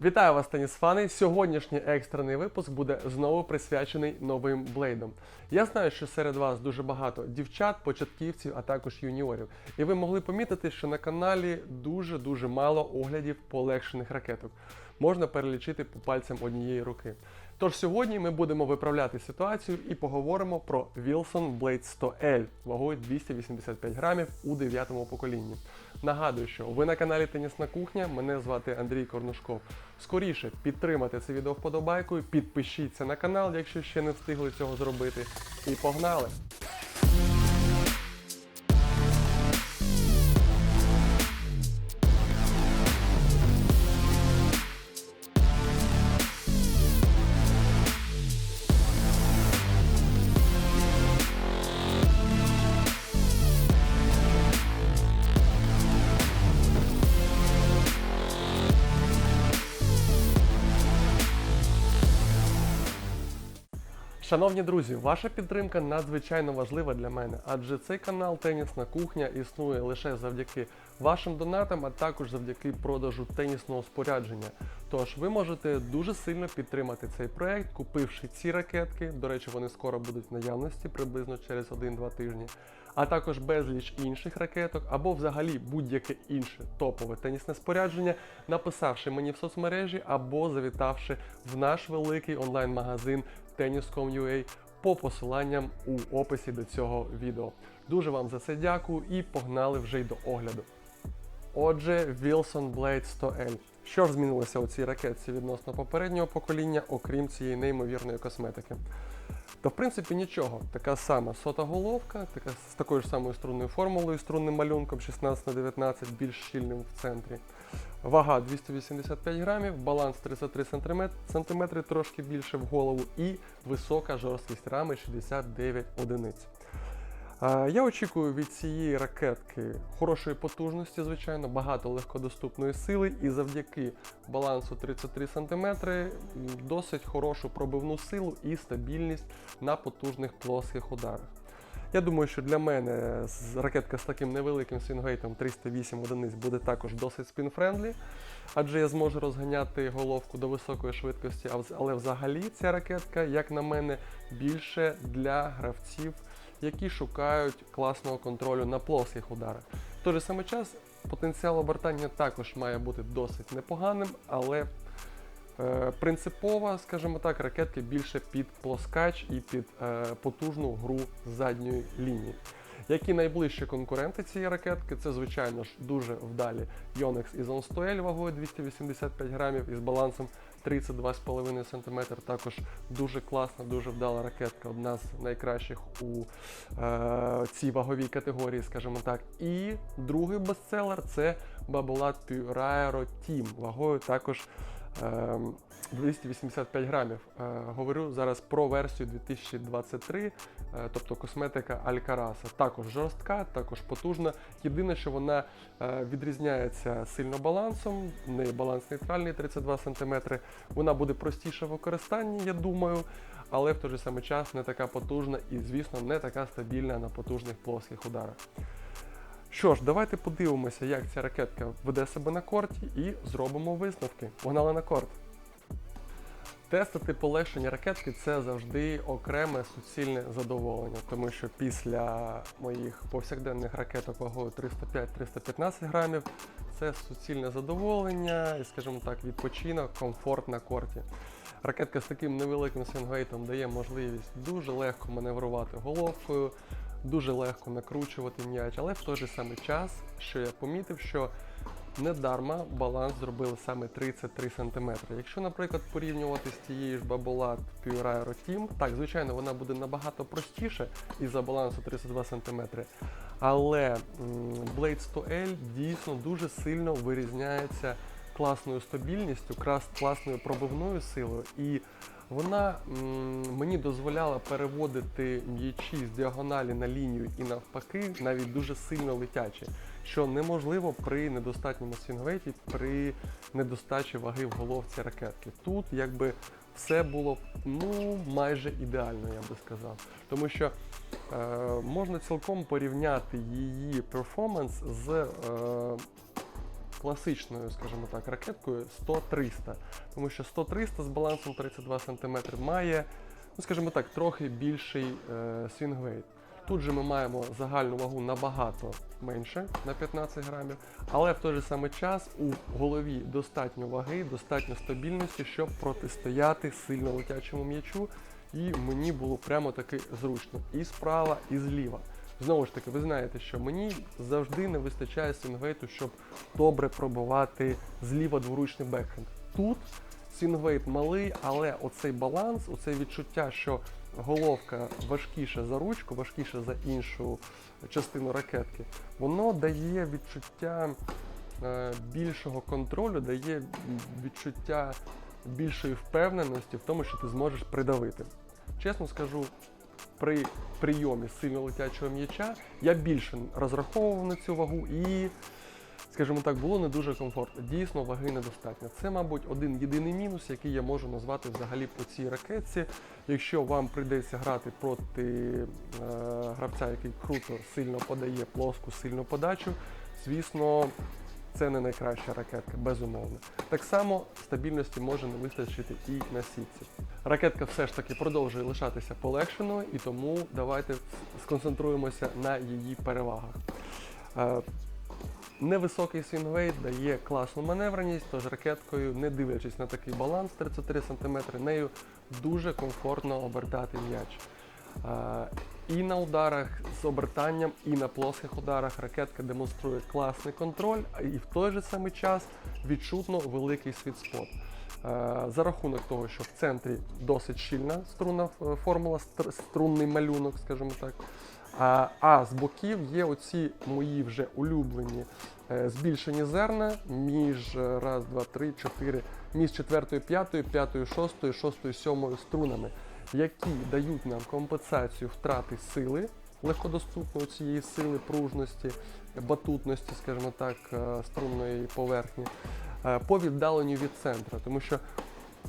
Вітаю вас, тенісфани! Сьогоднішній екстрений випуск буде знову присвячений новим блейдам. Я знаю, що серед вас дуже багато дівчат, початківців, а також юніорів. І ви могли помітити, що на каналі дуже-дуже мало оглядів полегшених ракеток. Можна перелічити по пальцям однієї руки. Тож сьогодні ми будемо виправляти ситуацію і поговоримо про Wilson Blade 100L вагою 285 грамів у 9 поколінні. Нагадую, що ви на каналі Тенісна кухня. Мене звати Андрій Корнушков. Скоріше підтримайте це відео вподобайкою, підпишіться на канал, якщо ще не встигли цього зробити. І погнали! Шановні друзі, ваша підтримка надзвичайно важлива для мене, адже цей канал Тенісна кухня існує лише завдяки вашим донатам, а також завдяки продажу тенісного спорядження. Тож ви можете дуже сильно підтримати цей проект, купивши ці ракетки. До речі, вони скоро будуть в наявності приблизно через 1-2 тижні. А також безліч інших ракеток або взагалі будь-яке інше топове тенісне спорядження, написавши мені в соцмережі або завітавши в наш великий онлайн-магазин Tennis.com.ua по посиланням у описі до цього відео. Дуже вам за це дякую і погнали вже й до огляду. Отже, Wilson Blade 100L. Що ж змінилося у цій ракетці відносно попереднього покоління, окрім цієї неймовірної косметики? Та в принципі нічого. Така сама сота головка, така з такою ж самою струнною формулою, струнним малюнком 16 на 19 більш щільним в центрі. Вага 285 грамів, баланс 33 см, трошки більше в голову і висока жорсткість рами 69 одиниць. Я очікую від цієї ракетки хорошої потужності, звичайно, багато легкодоступної сили і завдяки балансу 33 см досить хорошу пробивну силу і стабільність на потужних плоских ударах. Я думаю, що для мене ракетка з таким невеликим свінгейтом 308 одиниць буде також досить спін-френдлі, адже я зможу розганяти головку до високої швидкості, але взагалі ця ракетка, як на мене, більше для гравців, які шукають класного контролю на плоских ударах. В той же самий час потенціал обертання також має бути досить непоганим, але е, принципово, скажімо так, ракетки більше під плоскач і під е, потужну гру задньої лінії. Які найближчі конкуренти цієї ракетки, це, звичайно ж, дуже вдалі Yonex Ізон 100L вагою 285 грамів із балансом 32,5 см. Також дуже класна, дуже вдала ракетка, одна з найкращих у е, цій ваговій категорії, скажімо так. І другий бестселер це Babolat Pure Тім. Вагою також 285 грамів. Е, Говорю зараз про версію 2023, е, тобто косметика Алькараса. Також жорстка, також потужна. Єдине, що вона е, відрізняється сильно балансом, в неї баланс нейтральний 32 см. Вона буде простіша в використанні, я думаю, але в той же самий час не така потужна і, звісно, не така стабільна на потужних плоских ударах. Що ж, давайте подивимося, як ця ракетка веде себе на корті і зробимо висновки. Погнали на корт. Тестити полегшення ракетки це завжди окреме суцільне задоволення, тому що після моїх повсякденних ракеток вагою 305-315 грамів це суцільне задоволення і, скажімо так, відпочинок, комфорт на корті. Ракетка з таким невеликим свінгейтом дає можливість дуже легко маневрувати головкою, дуже легко накручувати м'яч, але в той же самий час, що я помітив, що недарма баланс зробили саме 33 см. Якщо, наприклад, порівнювати з тією ж Babolat Pure Aero Team, так, звичайно, вона буде набагато простіша із-за балансу 32 см. Але Blade 100L дійсно дуже сильно вирізняється класною стабільністю, класною пробивною силою. І вона мені дозволяла переводити м'ячі з діагоналі на лінію і навпаки, навіть дуже сильно летячі, що неможливо при недостатньому свінгвейті, при недостачі ваги в головці ракетки. Тут якби все було ну майже ідеально, я би сказав. Тому що е, можна цілком порівняти її перформанс з е, класичною, скажімо так, ракеткою 100-300. Тому що 100-300 з балансом 32 см має, ну скажімо так, трохи більший е, свінгвейт. Тут же ми маємо загальну вагу набагато менше на 15 грамів, але в той же самий час у голові достатньо ваги, достатньо стабільності, щоб протистояти сильно летячому м'ячу. І мені було прямо таки зручно і справа, і зліва. Знову ж таки, ви знаєте, що мені завжди не вистачає свінгвейту, щоб добре пробивати зліва дворучний бекхенд. Тут свінгвейт малий, але оцей баланс, оце відчуття, що головка важкіша за ручку, важкіша за іншу частину ракетки, воно дає відчуття е, більшого контролю, дає відчуття більшої впевненості в тому, що ти зможеш придавити. Чесно скажу, при прийомі сильно летячого м'яча я більше розраховував на цю вагу і, скажімо так, було не дуже комфортно. Дійсно, ваги недостатньо. Це, мабуть, один єдиний мінус, який я можу назвати взагалі по цій ракетці. Якщо вам прийдеться грати проти е, гравця, який круто сильно подає плоску, сильну подачу, звісно. Це не найкраща ракетка, безумовно. Так само стабільності може не вистачити і на сітці. Ракетка все ж таки продовжує лишатися полегшеною, і тому давайте сконцентруємося на її перевагах. Е, Невисокий свінгвейт дає класну маневреність, тож ракеткою, не дивлячись на такий баланс 33 см, нею дуже комфортно обертати м'яч. І на ударах з обертанням, і на плоских ударах ракетка демонструє класний контроль, і в той же самий час відчутно великий світспот. За рахунок того, що в центрі досить щільна струнна формула, струнний малюнок, скажімо так. А, а з боків є оці мої вже улюблені е, збільшені зерна між е, раз, два, три, чотири, між четвертою, п'ятою, п'ятою, шостою, шостою, сьомою струнами, які дають нам компенсацію втрати сили, легкодоступної цієї сили, пружності, батутності, скажімо так, е, струнної поверхні, е, по віддаленню від центру. Тому що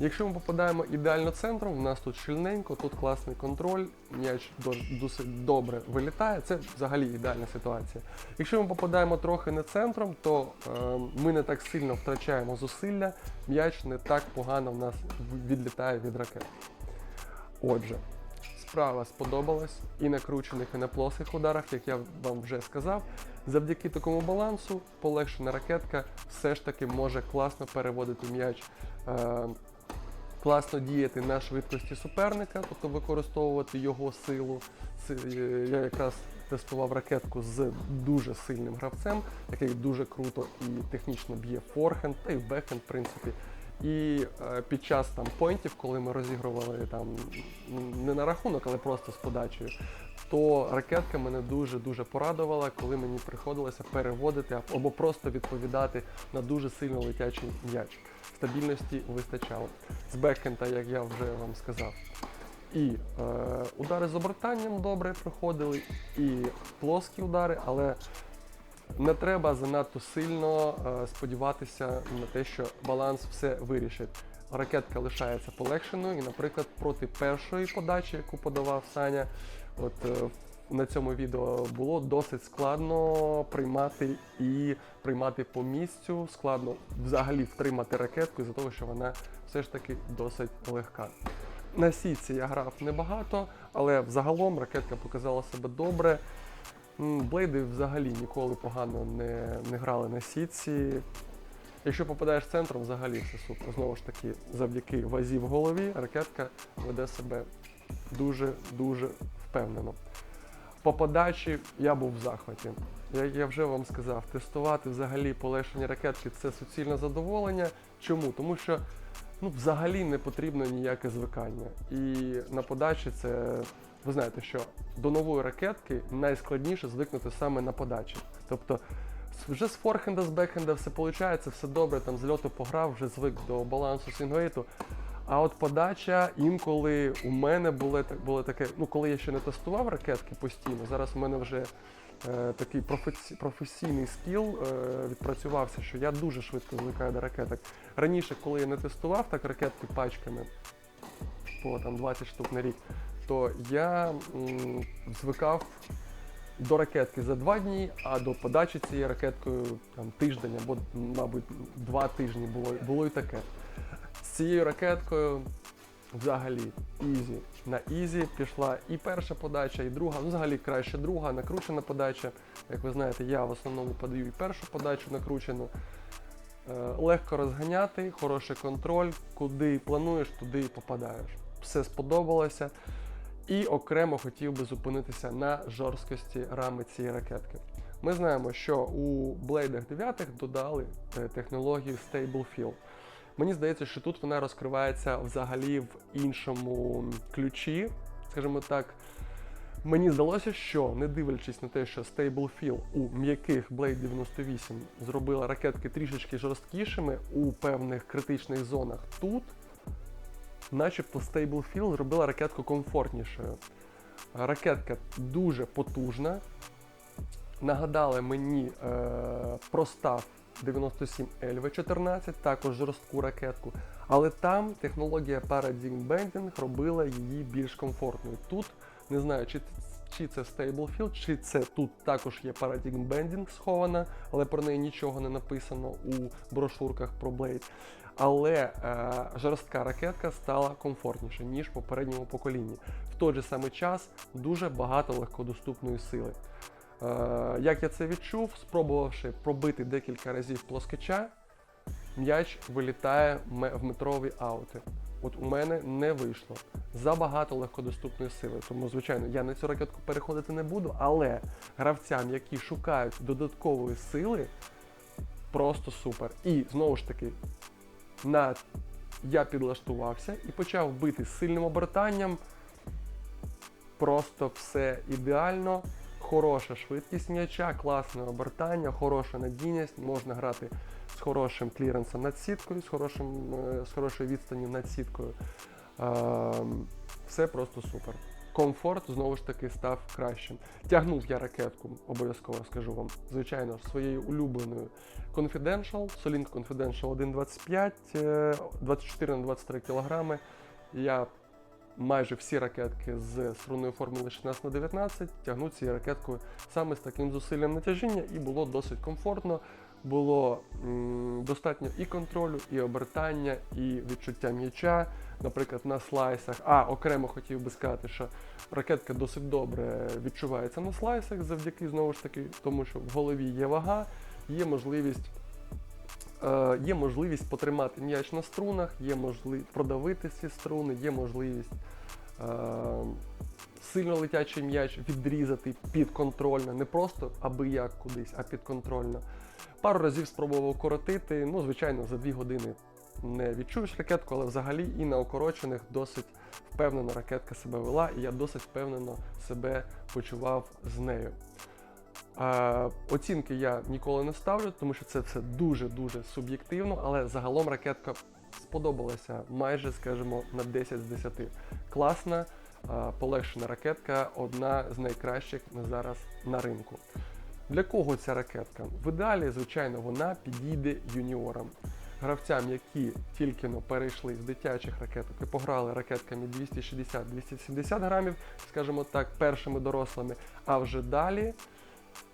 Якщо ми попадаємо ідеально центром, у нас тут щільненько, тут класний контроль, м'яч досить добре вилітає. Це взагалі ідеальна ситуація. Якщо ми попадаємо трохи не центром, то е, ми не так сильно втрачаємо зусилля, м'яч не так погано в нас відлітає від ракет. Отже, справа сподобалась і на кручених, і на плоских ударах, як я вам вже сказав. Завдяки такому балансу полегшена ракетка все ж таки може класно переводити м'яч. Е, класно діяти на швидкості суперника, тобто використовувати його силу. Е, Я якраз тестував ракетку з дуже сильним гравцем, який дуже круто і технічно б'є форхенд, та й бекхенд, в принципі. І е, під час там поінтів, коли ми розігрували там не на рахунок, але просто з подачею, то ракетка мене дуже-дуже порадувала, коли мені приходилося переводити або просто відповідати на дуже сильно летячий м'яч. Стабільності вистачало. З бекхенда, як я вже вам сказав. І е, удари з обертанням добре проходили, і плоскі удари, але не треба занадто сильно е, сподіватися на те, що баланс все вирішить. Ракетка лишається полегшеною, і, наприклад, проти першої подачі, яку подавав Саня, от е, на цьому відео було досить складно приймати і приймати по місцю. Складно взагалі втримати ракетку із-за того, що вона все ж таки досить легка. На сітці я грав небагато, але взагалом ракетка показала себе добре. М, Блейди взагалі ніколи погано не, не грали на сітці. Якщо попадаєш центром, взагалі все супер. Знову ж таки, завдяки вазі в голові ракетка веде себе дуже-дуже впевнено. По подачі я був в захваті. Як я вже вам сказав, тестувати взагалі полегшені ракетки це суцільне задоволення. Чому? Тому що ну, взагалі не потрібно ніяке звикання. І на подачі це, ви знаєте, що до нової ракетки найскладніше звикнути саме на подачі. Тобто вже з форхенда, з бекхенда все виходить, все добре, там з льоту пограв, вже звик до балансу свінгвейту. А от подача інколи у мене було, було таке, ну коли я ще не тестував ракетки постійно, зараз у мене вже е, такий професі- професійний скіл е, відпрацювався, що я дуже швидко звикаю до ракеток. Раніше, коли я не тестував так ракетки пачками по там 20 штук на рік, то я м, звикав до ракетки за два дні, а до подачі цією ракеткою там, тиждень або, мабуть, два тижні було, було і таке. З цією ракеткою взагалі ізі. На ізі пішла і перша подача, і друга. Ну, взагалі краще друга, накручена подача. Як ви знаєте, я в основному подаю і першу подачу накручену. Е, легко розганяти, хороший контроль, куди плануєш, туди і попадаєш. Все сподобалося. І окремо хотів би зупинитися на жорсткості рами цієї ракетки. Ми знаємо, що у блейдах 9 додали е, технологію Stable Fill. Мені здається, що тут вона розкривається взагалі в іншому ключі. Скажімо так, мені здалося, що не дивлячись на те, що Stable Fill у м'яких Blade 98 зробила ракетки трішечки жорсткішими у певних критичних зонах, тут начебто Stable Fill зробила ракетку комфортнішою. Ракетка дуже потужна. Нагадали мені е, про став 97 LV14, також жорстку ракетку. Але там технологія Paradigm Bending робила її більш комфортною. Тут не знаю, чи, чи це Stable Field, чи це тут також є Paradigm Bending схована, але про неї нічого не написано у брошурках про Blade. Але е, жорстка ракетка стала комфортніше, ніж в попередньому поколінні. В той же самий час дуже багато легкодоступної сили. Е, як я це відчув, спробувавши пробити декілька разів плоскоча, м'яч вилітає в метрові аути. От у мене не вийшло. Забагато легкодоступної сили. Тому, звичайно, я на цю ракетку переходити не буду, але гравцям, які шукають додаткової сили, просто супер. І знову ж таки, на я підлаштувався і почав бити з сильним обертанням. Просто все ідеально. Хороша швидкість м'яча, класне обертання, хороша надійність, можна грати з хорошим кліренсом над сіткою, з, хорошим, е, з хорошою відстанню над сіткою. Ем, Все просто супер. Комфорт знову ж таки став кращим. Тягнув я ракетку, обов'язково скажу вам, звичайно ж, своєю улюбленою Confidential, Solint Confidential 1.25, е, 24 на 23 кг. Я майже всі ракетки з струнної формули 16 на 19 тягну цією ракеткою саме з таким зусиллям натяжіння, і було досить комфортно. Було м, достатньо і контролю, і обертання, і відчуття м'яча. Наприклад, на слайсах. А окремо хотів би сказати, що ракетка досить добре відчувається на слайсах завдяки знову ж таки, тому що в голові є вага, є можливість. Е, є можливість потримати м'яч на струнах, є можливість продавити ці струни, є можливість е, сильно летячий м'яч відрізати підконтрольно, не просто аби як кудись, а підконтрольно. Пару разів спробував коротити. Ну, звичайно, за дві години не відчуєш ракетку, але взагалі і на укорочених досить впевнено ракетка себе вела, і я досить впевнено себе почував з нею. А, оцінки я ніколи не ставлю, тому що це все дуже-дуже суб'єктивно, але загалом ракетка сподобалася майже, скажімо, на 10 з 10. Класна, а, полегшена ракетка, одна з найкращих на зараз на ринку. Для кого ця ракетка? В ідеалі, звичайно, вона підійде юніорам. Гравцям, які тільки но перейшли з дитячих ракеток і пограли ракетками 260-270 грамів, скажімо так, першими дорослими, а вже далі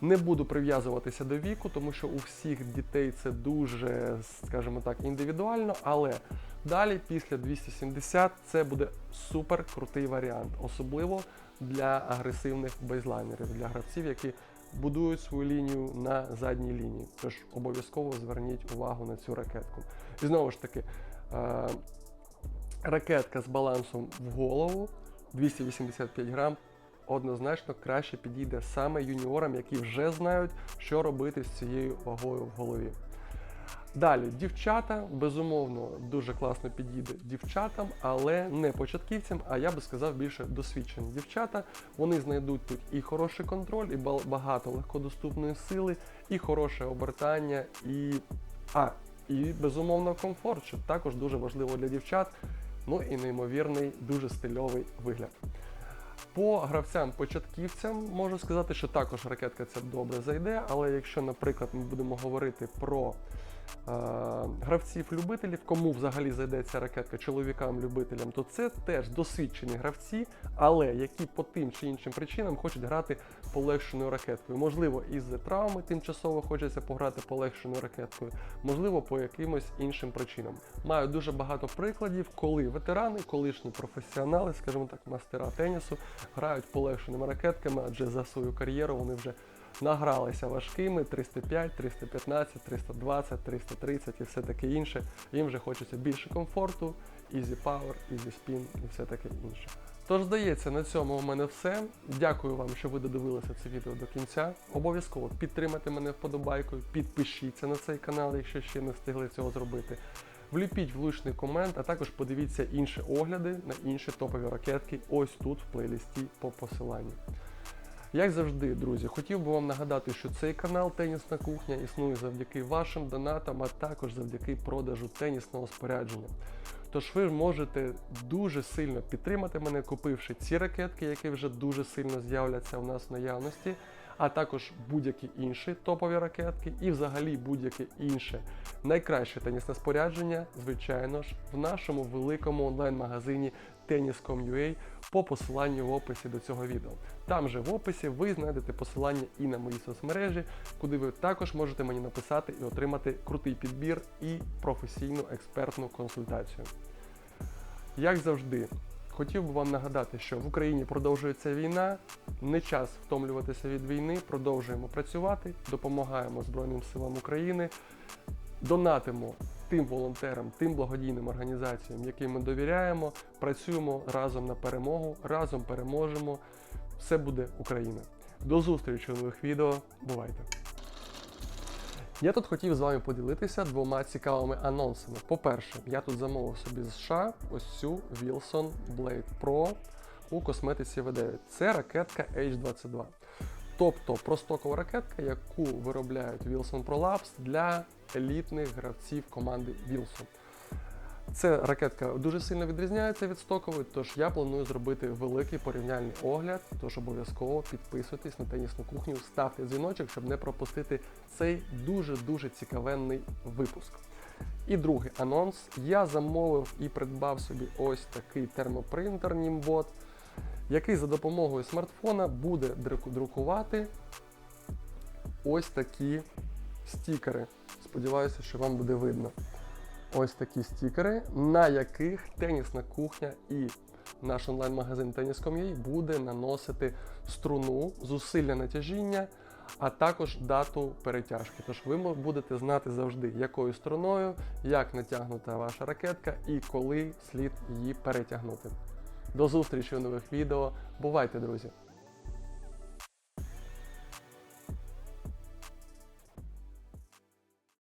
не буду прив'язуватися до віку, тому що у всіх дітей це дуже, скажімо так, індивідуально, але далі, після 270, це буде супер крутий варіант, особливо для агресивних бейзлайнерів, для гравців, які будують свою лінію на задній лінії. Тож обов'язково зверніть увагу на цю ракетку. І знову ж таки, е, ракетка з балансом в голову 285 грам однозначно краще підійде саме юніорам, які вже знають, що робити з цією вагою в голові. Далі, дівчата, безумовно, дуже класно підійде дівчатам, але не початківцям, а я би сказав більше досвідчені дівчата. Вони знайдуть тут і хороший контроль, і багато легкодоступної сили, і хороше обертання, і. А, і безумовно комфорт, що також дуже важливо для дівчат. Ну і неймовірний, дуже стильовий вигляд. По гравцям-початківцям можу сказати, що також ракетка ця добре зайде, але якщо, наприклад, ми будемо говорити про гравців-любителів, кому взагалі зайде ця ракетка чоловікам-любителям, то це теж досвідчені гравці, але які по тим чи іншим причинам хочуть грати полегшеною ракеткою. Можливо, із-за травми тимчасово хочеться пограти полегшеною ракеткою, можливо, по якимось іншим причинам. Маю дуже багато прикладів, коли ветерани, колишні професіонали, скажімо так, мастера тенісу, грають полегшеними ракетками, адже за свою кар'єру вони вже награлися важкими 305, 315, 320, 330 і все таке інше. Їм вже хочеться більше комфорту, easy power, easy spin і все таке інше. Тож, здається, на цьому у мене все. Дякую вам, що ви додивилися це відео до кінця. Обов'язково підтримайте мене вподобайкою, підпишіться на цей канал, якщо ще не встигли цього зробити. Вліпіть влучний комент, а також подивіться інші огляди на інші топові ракетки ось тут в плейлисті по посиланню. Як завжди, друзі, хотів би вам нагадати, що цей канал Тенісна кухня існує завдяки вашим донатам, а також завдяки продажу тенісного спорядження. Тож ви можете дуже сильно підтримати мене, купивши ці ракетки, які вже дуже сильно з'являться у нас в наявності, а також будь-які інші топові ракетки і взагалі будь-яке інше найкраще тенісне спорядження, звичайно ж, в нашому великому онлайн-магазині Tennis.com.ua по посиланню в описі до цього відео. Там же в описі ви знайдете посилання і на мої соцмережі, куди ви також можете мені написати і отримати крутий підбір і професійну експертну консультацію. Як завжди, хотів би вам нагадати, що в Україні продовжується війна, не час втомлюватися від війни, продовжуємо працювати, допомагаємо Збройним силам України, донатимо тим волонтерам, тим благодійним організаціям, яким ми довіряємо, працюємо разом на перемогу, разом переможемо. Все буде Україна. До зустрічі у нових відео. Бувайте! Я тут хотів з вами поділитися двома цікавими анонсами. По-перше, я тут замовив собі з США ось цю Wilson Blade Pro у косметиці V9. Це ракетка H22. Тобто простокова ракетка, яку виробляють Wilson Pro Labs для елітних гравців команди Wilson. Ця ракетка дуже сильно відрізняється від стокової, тож я планую зробити великий порівняльний огляд. Тож обов'язково підписуйтесь на тенісну кухню, ставте дзвіночок, щоб не пропустити цей дуже-дуже цікавенний випуск. І другий анонс. Я замовив і придбав собі ось такий термопринтер Nimbot, який за допомогою смартфона буде друкувати ось такі стікери. Сподіваюся, що вам буде видно. Ось такі стікери, на яких тенісна кухня і наш онлайн-магазин Tennis.com.ua буде наносити струну, зусилля натяжіння, а також дату перетяжки. Тож ви будете знати завжди, якою струною, як натягнута ваша ракетка і коли слід її перетягнути. До зустрічі у нових відео. Бувайте, друзі!